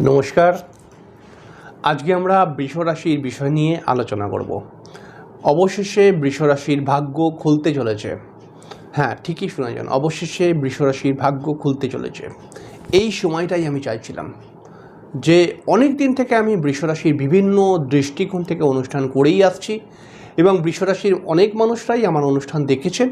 নমস্কার। আজকে আমরা বৃষরাশির বিষয় নিয়ে আলোচনা করব। অবশেষে বৃষরাশির ভাগ্য খুলতে চলেছে। হ্যাঁ ঠিকই শুনেছেন, অবশেষে বৃষরাশির ভাগ্য খুলতে চলেছে। এই সময়টাই আমি চাইছিলাম যে অনেক দিন থেকে আমি বৃষরাশির বিভিন্ন দৃষ্টিকোণ থেকে অনুষ্ঠান করেই আসছি এবং বৃষরাশির অনেক মানুষরাই আমার অনুষ্ঠান দেখেছেন।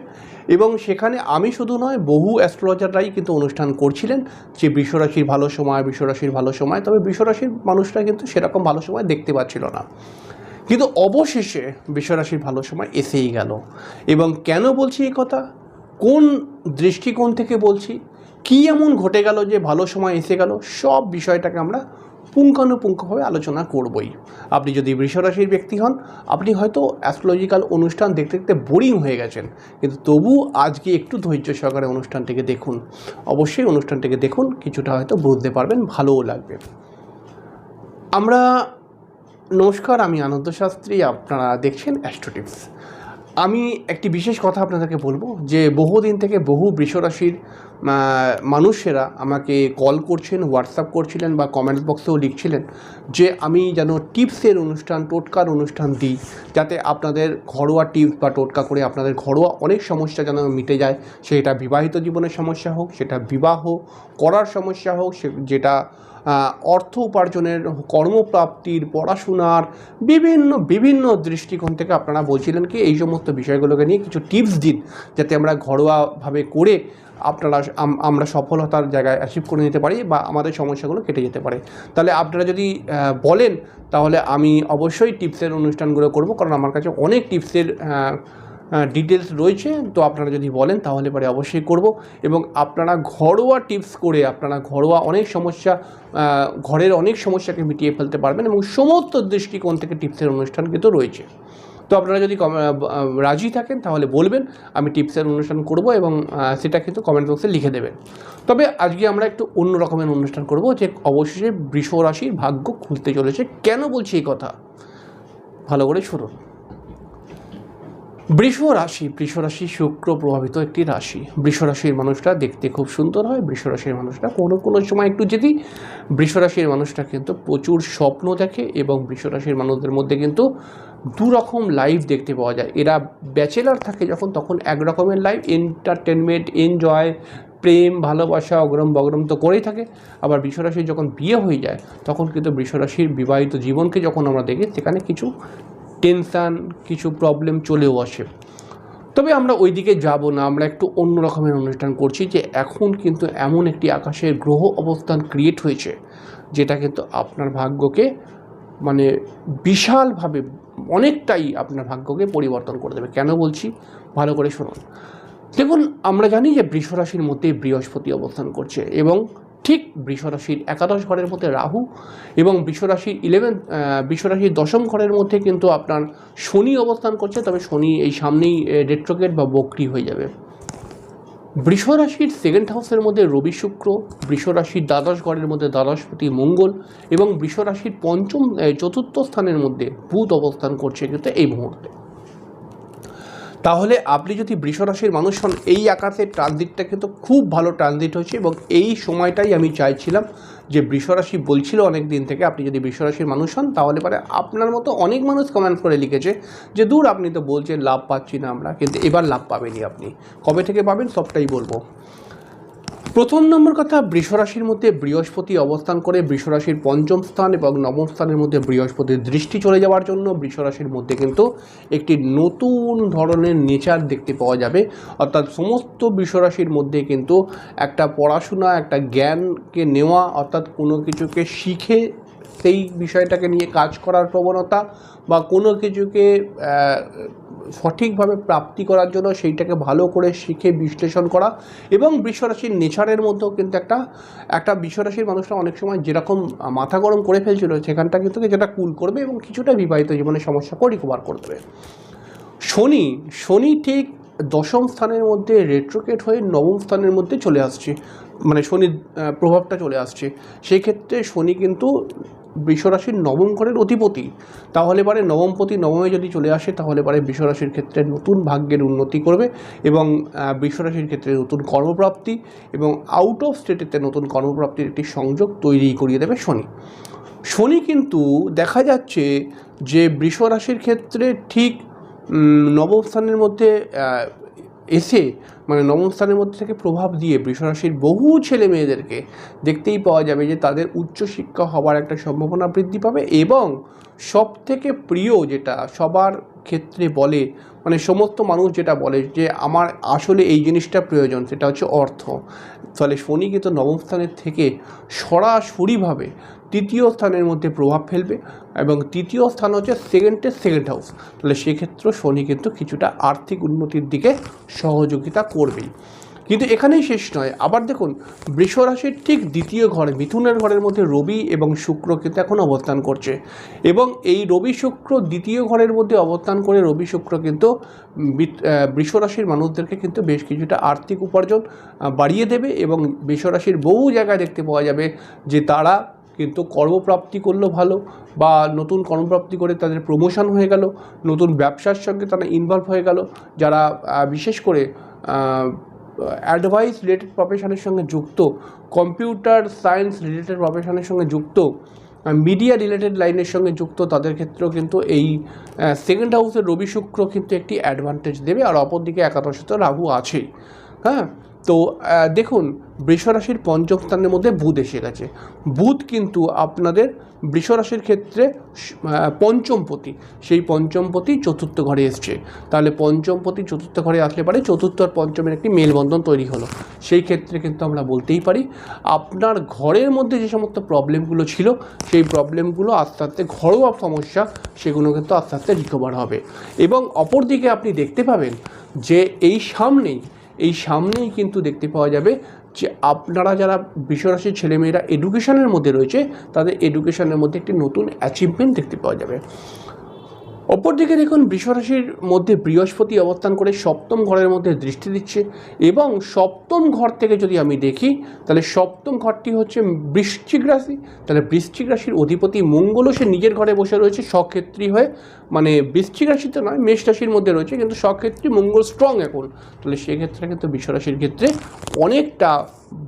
এবং সেখানে আমি শুধু নয়, বহু অ্যাস্ট্রোলজাররাই কিন্তু অনুষ্ঠান করছিলেন যে বৃষরাশির ভালো সময়, বৃষরাশির ভালো সময়। তবে বৃষরাশির মানুষরা কিন্তু সেরকম ভালো সময় দেখতে পাচ্ছিল না। কিন্তু অবশেষে বৃষরাশির ভালো সময় এসেই গেল। এবং কেন বলছি এই কথা? কোন দৃষ্টিকোণ থেকে বলছি? কী এমন ঘটে গেল যে ভালো সময় এসে গেল? সব বিষয়টাকে আমরা পুঙ্খানুপুঙ্খভাবে আলোচনা করবই। আপনি যদি বৃষরাশির ব্যক্তি হন, আপনি হয়তো অ্যাস্ট্রোলজিক্যাল অনুষ্ঠান দেখতে দেখতে বোরিং হয়ে গেছেন। কিন্তু তবু আজকে একটু ধৈর্য সহকারে অনুষ্ঠানটিকে দেখুন। অবশ্যই অনুষ্ঠানটিকে দেখুন, কিছুটা হয়তো বুঝতে পারবেন, ভালোও লাগবে। আমরা, নমস্কার, আমি আনন্দ শাস্ত্রী, আপনারা দেখছেন অ্যাস্ট্রোটিপস আমি একটি বিশেষ কথা আপনাদেরকে বলব, যে বহুদিন থেকে বহু বৃষরাশির মানুষেরা আমাকে কল করছেন হোয়াটসঅ্যাপ করছিলেন বা কমেন্ট বক্সেও লিখছিলেন যে আমি যেন টিপসের অনুষ্ঠান, টোটকার অনুষ্ঠান দিই যাতে আপনাদের ঘরোয়া টিপস বা টোটকা করে আপনাদের ঘরোয়া অনেক সমস্যা যেন মিটে যায়। সেটা বিবাহিত জীবনের সমস্যা হোক, সেটা বিবাহ করার সমস্যা হোক, সে যেটা অর্থ উপার্জনের কর্মপ্রাপ্তির, পড়াশোনার বিভিন্ন বিভিন্ন দৃষ্টিকোণ থেকে আপনারা বলছিলেন কি, এই সমস্ত বিষয়গুলোকে নিয়ে কিছু টিপস দিন যাতে আমরা ঘরোয়াভাবে করে আপনারা আমরা সফলতার জায়গায় অ্যাচিভ করে নিতে পারি বা আমাদের সমস্যাগুলো কেটে যেতে পারে। তাহলে আপনারা যদি বলেন, তাহলে আমি অবশ্যই টিপসের অনুষ্ঠানগুলো করব, কারণ আমার কাছে অনেক টিপসের ডিটেলস রয়েছে। তো আপনারা যদি বলেন, তাহলে পরে অবশ্যই করব। এবং আপনারা ঘরোয়া টিপস করে, আপনারা ঘরোয়া অনেক সমস্যা ঘরের অনেক সমস্যাকে মিটিয়ে ফেলতে পারবেন এবং সমস্ত দৃষ্টিকোণ থেকে টিপসের অনুষ্ঠান কিন্তু রয়েছে। তো আপনারা যদি রাজি থাকেন তাহলে বলবেন, আমি টিপসের অনুষ্ঠান করব এবং সেটা কিন্তু কমেন্ট বক্সে লিখে দেবেন। তবে আজকে আমরা একটু অন্য রকমের অনুষ্ঠান করব যে অবশেষে বৃষ রাশির ভাগ্য খুলতে চলেছে। কেন বলছি এই কথা? ভালো করে শুনুন। বৃষ রাশি বৃষ রাশি শুক্র প্রভাবিত একটি রাশি। বৃষ রাশির মানুষরা দেখতে খুব সুন্দর হয় বৃষ রাশির মানুষরা কোনো কোনো সময় একটু যদি বৃষ রাশির মানুষরা কিন্তু প্রচুর স্বপ্ন দেখে এবং বৃষ রাশির মানুষদের মধ্যে কিন্তু দু রকম লাইফ দেখতে পাওয়া যায়। এরা ব্যাচেলার থাকে যখন, তখন এক রকমের লাইফ এন্টারটেনমেন্ট এনজয় প্রেম, ভালোবাসা, অগ্রম বগ্রম তো করেই থাকে। আবার বৃষরাশির যখন বিয়ে হয়ে যায়, তখন কিন্তু বৃষরাশির বিবাহিত জীবনকে যখন আমরা দেখি, সেখানে কিছু টেনশান, কিছু প্রবলেম চলেও আসে। তবে আমরা ওই দিকে যাব না, আমরা একটু অন্য রকমের অনুষ্ঠান করছি যে এখন কিন্তু এমন একটি আকাশের গ্রহ অবস্থান ক্রিয়েট হয়েছে, যেটা কিন্তু আপনার ভাগ্যকে মানে বিশালভাবে, অনেকটাই আপনার ভাগ্যকে পরিবর্তন করে দেবে। কেন বলছি? ভালো করে শুনুন। দেখুন, আমরা জানি যে বৃষরাশির মধ্যে বৃহস্পতি অবস্থান করছে এবং ঠিক বৃষরাশির একাদশ ঘরের মধ্যে রাহু এবং বৃষরাশির ইলেভেন বৃষরাশির দশম ঘরের মধ্যে কিন্তু আপনার শনি অবস্থান করছে, তবে শনি এই সামনেই রেট্রোগেট বা বক্রি হয়ে যাবে। বৃষরাশির সেকেন্ড হাউসের মধ্যে রবি শুক্র, বৃষরাশির দ্বাদশ ঘরের মধ্যে দ্বাদশপতি মঙ্গল এবং বৃষরাশির পঞ্চম চতুর্থ স্থানের মধ্যে বুধ অবস্থান করছে কিন্তু এই মুহূর্তে। তাহলে আপনি যদি বৃষরাশির মানুষ হন, এই আকাশের ট্রানজিটটা কিন্তু খুব ভালো ট্রানজিট হয়েছে এবং এই সময়টাই আমি চাইছিলাম যে বৃষরাশি বলছিল অনেক দিন থেকে, আপনি যদি বৃষরাশির মানুষ হন, তাহলে পরে আপনার মতো অনেক মানুষ কমেন্ট করে লিখেছে যে, দূর আপনি তো বলছেন, লাভ পাচ্ছি না আমরা। কিন্তু এবার লাভ পাবেনি আপনি। কবে থেকে পাবেন? সবটাই বলব। প্রথম নম্বর কথা, বৃষরাশির মধ্যে বৃহস্পতি অবস্থান করে, বৃষরাশির পঞ্চম স্থান এবং নবম স্থানের মধ্যে বৃহস্পতির দৃষ্টি চলে যাওয়ার জন্য বৃষরাশির মধ্যে কিন্তু একটি নতুন ধরনের নেচার দেখতে পাওয়া যাবে। অর্থাৎ সমস্ত বৃষরাশির মধ্যে কিন্তু একটা পড়াশোনা, একটা জ্ঞানকে নেওয়া, অর্থাৎ কোনো কিছুকে শিখে সেই বিষয়টাকে নিয়ে কাজ করার প্রবণতা বা কোনো কিছুকে সঠিকভাবে প্রাপ্তি করার জন্য সেইটাকে ভালো করে শিখে বিশ্লেষণ করা এবং বৃষরাশির নেচারের মধ্যেও কিন্তু একটা একটা বৃষরাশির মানুষরা অনেক সময় যেরকম মাথা গরম করে ফেলছিল সেখানটা কিন্তু যেটা কুল করবে এবং কিছুটা বিবাহিত জীবনের সমস্যাকেও রিকভার করে দেবে। শনি শনি ঠিক দশম স্থানের মধ্যে রেট্রোকেট হয়ে নবম স্থানের মধ্যে চলে আসছে মানে শনির প্রভাবটা চলে আসছে। সেই ক্ষেত্রে শনি কিন্তু বৃষরাশির নবম ঘরের অধিপতি। তাহলে পরে নবমপতি, নবমে যদি চলে আসে, তাহলে পরে বৃষরাশির ক্ষেত্রে নতুন ভাগ্যের উন্নতি করবে এবং বৃষরাশির ক্ষেত্রে নতুন কর্মপ্রাপ্তি এবং আউট অফ স্টেটেতে নতুন কর্মপ্রাপ্তির একটি সংযোগ তৈরি করিয়ে দেবে শনি। শনি কিন্তু দেখা যাচ্ছে যে বৃষ রাশির ক্ষেত্রে ঠিক নবম স্থানের মধ্যে এসে মানে নবম স্থানের মধ্যে থেকে প্রভাব দিয়ে বৃষরাশির বহু ছেলে মেয়েদেরকে দেখতেই পাওয়া যাবে যে তাদের উচ্চশিক্ষা হওয়ার একটা সম্ভাবনা বৃদ্ধি পাবে এবং সব থেকে প্রিয় যেটা সবার ক্ষেত্রে বলে মানে সমস্ত মানুষ যেটা বলে যে, আমার আসলে এই জিনিসটা প্রয়োজন, সেটা হচ্ছে অর্থ। তাহলে শনি কিন্তু নবম স্থানের থেকে সরাসরিভাবে তৃতীয় স্থানের মধ্যে প্রভাব ফেলবে এবং তৃতীয় স্থান হচ্ছে সেকেন্ডের সেকেন্ড হাউস তাহলে সেক্ষেত্রেও শনি কিন্তু কিছুটা আর্থিক উন্নতির দিকে সহযোগিতা করবেই। কিন্তু এখানেই শেষ নয়। আবার দেখুন বৃষ রাশির ঠিক দ্বিতীয় ঘরে মিথুনের ঘরের মধ্যে রবি এবং শুক্র কিন্তু এখন অবস্থান করছে। এবং এই রবি শুক্র দ্বিতীয় ঘরের মধ্যে অবস্থান করে রবি শুক্র কিন্তু বৃ- আহ, বৃষ রাশির মানুষদেরকে কিন্তু বেশ কিছুটা আর্থিক উপার্জন বাড়িয়ে দেবে এবং বৃষ রাশির বহু জায়গায় দেখতে পাওয়া যাবে যে তারা কিন্তু কর্মপ্রাপ্তি করল ভালো বা নতুন কর্মপ্রাপ্তি করে তাদের প্রমোশন হয়ে গেল নতুন ব্যবসার সঙ্গে তারা ইনভলভ হয়ে গেল। যারা বিশেষ করে অ্যাডভাইস রিলেটেড প্রফেশনের সঙ্গে যুক্ত কম্পিউটার সায়েন্স রিলেটেড প্রফেশনের সঙ্গে যুক্ত মিডিয়া রিলেটেড লাইনের সঙ্গে যুক্ত, তাদের ক্ষেত্রেও কিন্তু এই সেকেন্ড হাউসের রবি শুক্র কিন্তু একটি অ্যাডভান্টেজ দেবে, আর অপরদিকে একাদশত রাহু আছে হ্যাঁ? তো দেখুন বৃষরাশির পঞ্চম স্থানের মধ্যে বুধ এসে গেছে। বুধ কিন্তু আপনাদের বৃষরাশির ক্ষেত্রে পঞ্চমপতি সেই পঞ্চমপতি চতুর্থ ঘরে এসছে। তাহলে পঞ্চমপতি চতুর্থ ঘরে আসলে পারে চতুর্থ আর পঞ্চমের একটি মেলবন্ধন তৈরি হলো। সেই ক্ষেত্রে কিন্তু আমরা বলতেই পারি, আপনার ঘরের মধ্যে যে সমস্ত প্রবলেমগুলো ছিল, সেই প্রবলেমগুলো আস্তে আস্তে ঘরোয়া সমস্যা, সেগুলো কিন্তু আস্তে আস্তে রিকভার হবে। এবং অপরদিকে আপনি দেখতে পাবেন যে এই সামনেই এই সামনেই কিন্তু দেখতে পাওয়া যাবে যে আপনারা যারা বিশ্বরাশির ছেলেমেয়েরা এডুকেশনের মধ্যে রয়েছে, তাদের এডুকেশনের মধ্যে একটি নতুন অ্যাচিভমেন্ট দেখতে পাওয়া যাবে। অপরদিকে দেখুন বৃষরাশির মধ্যে বৃহস্পতি অবস্থান করে সপ্তম ঘরের মধ্যে দৃষ্টি দিচ্ছে এবং সপ্তম ঘর থেকে যদি আমি দেখি, তাহলে সপ্তম ঘরটি হচ্ছে বৃশ্চিক রাশি। তাহলে বৃশ্চিক রাশির অধিপতি মঙ্গলও সে নিজের ঘরে বসে রয়েছে স্বক্ষেত্রী হয়ে মানে বৃশ্চিক রাশিতে নয়, মেষ রাশির মধ্যে রয়েছে, কিন্তু স্বক্ষেত্রী মঙ্গল স্ট্রং এখন। তাহলে সেক্ষেত্রে কিন্তু বিশ্বরাশির ক্ষেত্রে অনেকটা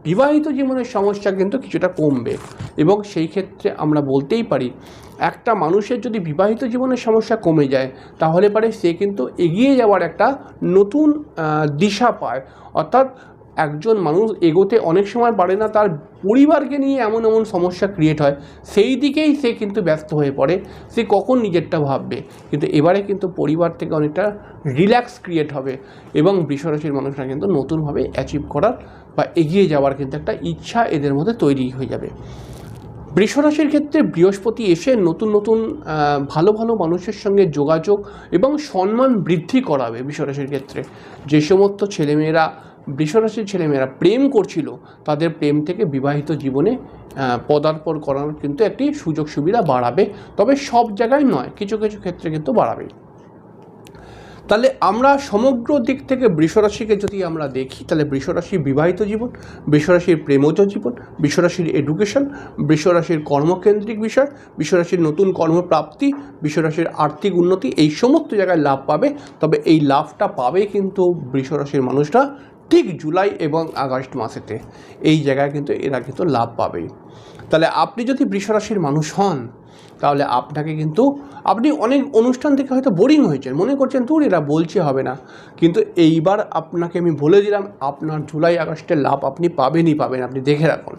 বিবাহিত জীবনের সমস্যা কিন্তু কিছুটা কমবে এবং সেই ক্ষেত্রে আমরা বলতেই পারি একটা মানুষের যদি বিবাহিত জীবনের সমস্যা কমে যায়, তাহলে পারে সে কিন্তু এগিয়ে যাওয়ার একটা নতুন দিশা পায়। অর্থাৎ একজন মানুষ এগোতে অনেক সময় পারে না, তার পরিবারকে নিয়ে এমন এমন সমস্যা ক্রিয়েট হয়, সেই দিকেই সে কিন্তু ব্যস্ত হয়ে পড়ে, সে কখন নিজেরটা ভাববে। কিন্তু এবারে কিন্তু পরিবার থেকে অনেকটা রিল্যাক্স ক্রিয়েট হবে এবং বৃষরাশির মানুষরা কিন্তু নতুনভাবে অ্যাচিভ করার বা এগিয়ে যাওয়ার কিন্তু একটা ইচ্ছা এদের মধ্যে তৈরি হয়ে যাবে। বৃষরাশির ক্ষেত্রে বৃহস্পতি এসে নতুন নতুন ভালো ভালো মানুষের সঙ্গে যোগাযোগ এবং সম্মান বৃদ্ধি করাবে বৃষরাশির ক্ষেত্রে। যে সমস্ত ছেলেমেয়েরা, বৃষরাশির ছেলেমেয়েরা প্রেম করছিল, তাদের প্রেম থেকে বিবাহিত জীবনে পদার্পণ করার কিন্তু একটি সুযোগ সুবিধা বাড়াবে। তবে সব জায়গায় নয়, কিছু কিছু ক্ষেত্রে কিন্তু বাড়াবে। তাহলে আমরা সমগ্র দিক থেকে বৃষরাশিকে যদি আমরা দেখি, তাহলে বৃষরাশির বিবাহিত জীবন, বৃষরাশির প্রেমজ জীবন, বৃষরাশির এডুকেশন বৃষরাশির কর্মকেন্দ্রিক বিষয়, বৃষরাশির নতুন কর্মপ্রাপ্তি, বৃষরাশির আর্থিক উন্নতি, এই সমস্ত জায়গায় লাভ পাবে। তবে এই লাভটা পাবে কিন্তু বৃষরাশির মানুষরা ঠিক জুলাই এবং আগস্ট মাসেতে এই জায়গায় কিন্তু এরা কিন্তু লাভ পাবেই। তাহলে আপনি যদি বৃষরাশির মানুষ হন, তাহলে আপনাকে কিন্তু আপনি অনেক অনুষ্ঠান থেকে হয়তো বোরিং হয়েছেন, মনে করছেন তোর এরা বলছে হবে না। কিন্তু এইবার আপনাকে আমি বলে দিলাম, আপনার জুলাই আগস্টের লাভ আপনি পাবেনই পাবেন, আপনি দেখে রাখুন।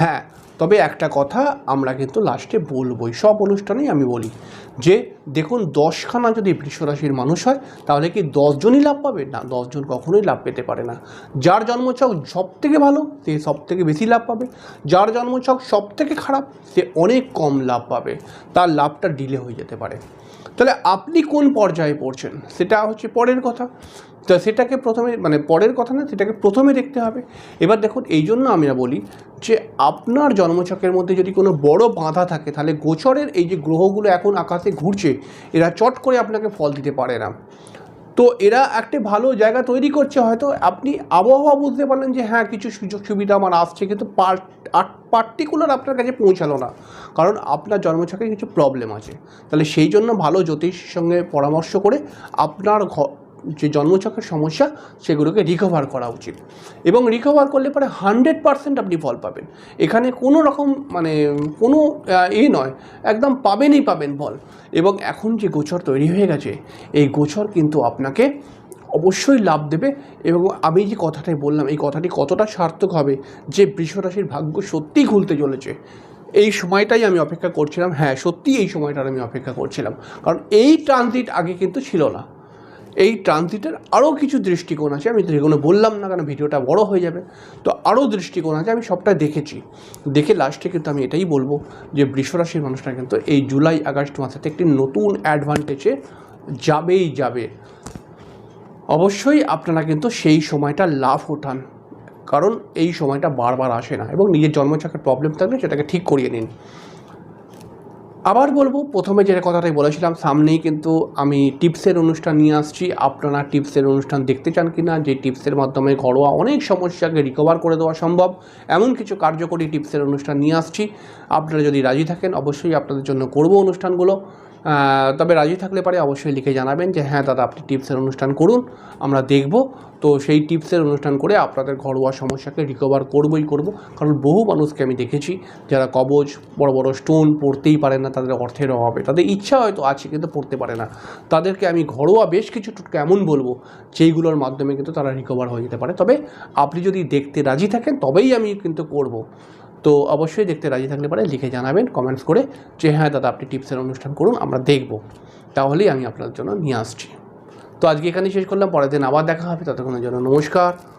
হ্যাঁ তবে একটা কথা আমরা কিন্তু লাস্টে বলবই, সব অনুষ্ঠানেই আমি বলি যে, দেখুন দশখানা যদি বৃষরাশির মানুষ হয়, তাহলে কি দশজনই লাভ পাবে? না, দশজন কখনোই লাভ পেতে পারে না। যার জন্মছক সব থেকে ভালো, সে সব থেকে বেশি লাভ পাবে। যার জন্মছক সব থেকে খারাপ, সে অনেক কম লাভ পাবে। তার লাভটা ডিলে হয়ে যেতে পারে। তাহলে আপনি কোন পর্যায়ে পড়ছেন? সেটা হচ্ছে পরের কথা। তো সেটাকে প্রথমে মানে পরের কথা না, সেটাকে প্রথমে দেখতে হবে। এবার দেখুন, এই জন্য আমরা বলি যে, আপনার জন্মছকের মধ্যে যদি কোনো বড় বাধা থাকে, তাহলে গোচরের এই যে গ্রহগুলো এখন আকাশে ঘুরছে, এরা চট করে আপনাকে ফল দিতে পারে না। তো এরা একটা ভালো জায়গা তৈরি করছে হয়তো, আপনি আবহাওয়া বুঝতে পারলেন যে হ্যাঁ কিছু সুযোগ সুবিধা আমার আসছে, কিন্তু পার্ট পার্টিকুলার আপনার কাছে পৌঁছালো না। কারণ আপনার জন্মছকে কিছু প্রবলেম আছে। তাহলে সেই জন্য ভালো জ্যোতিষীর সঙ্গে পরামর্শ করে আপনার যে জন্মচক্রের সমস্যা, সেগুলোকে রিকভার করা উচিত। এবং রিকভার করলে পরে হান্ড্রেড পারসেন্ট আপনি ফল পাবেন। এখানে কোনো রকম মানে কোনো এ নয়, একদম পাবেনই পাবেন ফল। এবং এখন যে গোচর তৈরি হয়ে গেছে, এই গোচর কিন্তু আপনাকে অবশ্যই লাভ দেবে। এবং আমি যে কথাটাই বললাম, এই কথাটি কতটা সার্থক হবে, যে বৃষরাশির ভাগ্য সত্যিই খুলতে চলেছে। এই সময়টাই আমি অপেক্ষা করছিলাম। হ্যাঁ সত্যি এই সময়টার আমি অপেক্ষা করছিলাম। কারণ এই ট্রানজিট আগে কিন্তু ছিল না। এই ট্রানজিটের আরও কিছু দৃষ্টিকোণ আছে। আমি যেগুলো বললাম না কারণ ভিডিওটা বড় হয়ে যাবে। তো আরও দৃষ্টিকোণ আছে, আমি সবটা দেখেছি। দেখে লাস্টে কিন্তু আমি এটাই বলব যে বৃষরাশির মানুষরা কিন্তু এই জুলাই, আগস্ট মাসেতে একটি নতুন অ্যাডভান্টেজে যাবেই যাবে। অবশ্যই আপনারা কিন্তু সেই সময়টা লাভ ওঠান, কারণ এই সময়টা বারবার আসে না এবং নিজের জন্মছকের প্রবলেম থাকলে সেটাকে ঠিক করিয়ে নিন। আবার বলব, প্রথমে যেটা কথাটাই বলেছিলাম, সামনেই কিন্তু আমি টিপসের অনুষ্ঠান নিয়ে আসছি। আপনারা টিপসের অনুষ্ঠান দেখতে চান কি না যে টিপসের মাধ্যমে ঘরোয়া অনেক সমস্যাকে রিকভার করে দেওয়া সম্ভব, এমন কিছু কার্যকরী টিপসের অনুষ্ঠান নিয়ে আসছি। আপনারা যদি রাজি থাকেন, অবশ্যই আপনাদের জন্য করব অনুষ্ঠানগুলো। তবে রাজি থাকলে পারে অবশ্যই লিখে জানাবেন যে হ্যাঁ দাদা, আপনি টিপসের অনুষ্ঠান করুন, আমরা দেখব। তো সেই টিপসের অনুষ্ঠান করে আপনাদের ঘরোয়া সমস্যাকে রিকভার করবই করব। কারণ বহু মানুষকে আমি দেখেছি যারা কবজ, বড় বড় স্টোন পড়তেই পারে না, তাদের অর্থের অভাবে। তাদের ইচ্ছা হয়তো আছে, কিন্তু পড়তে পারে না। তাদেরকে আমি ঘরোয়া বেশ কিছু টোটকা এমন বলব, যেইগুলোর মাধ্যমে কিন্তু তারা রিকভার হয়ে যেতে পারে। তবে আপনি যদি দেখতে রাজি থাকেন, তবেই আমি কিন্তু করব। তো অবশ্যই দেখতে রাজি থাকলে পারে লিখে জানাবেন কমেন্টস করে যে হ্যাঁ দাদা আপনি টিপসের অনুষ্ঠান করুন, আমরা দেখব। তাহলেই আমি আপনার জন্য নিয়ে আসছি। তো আজকে এখানেই শেষ করলাম, পরের দিন আবার দেখা হবে, ততক্ষণের জন্য নমস্কার।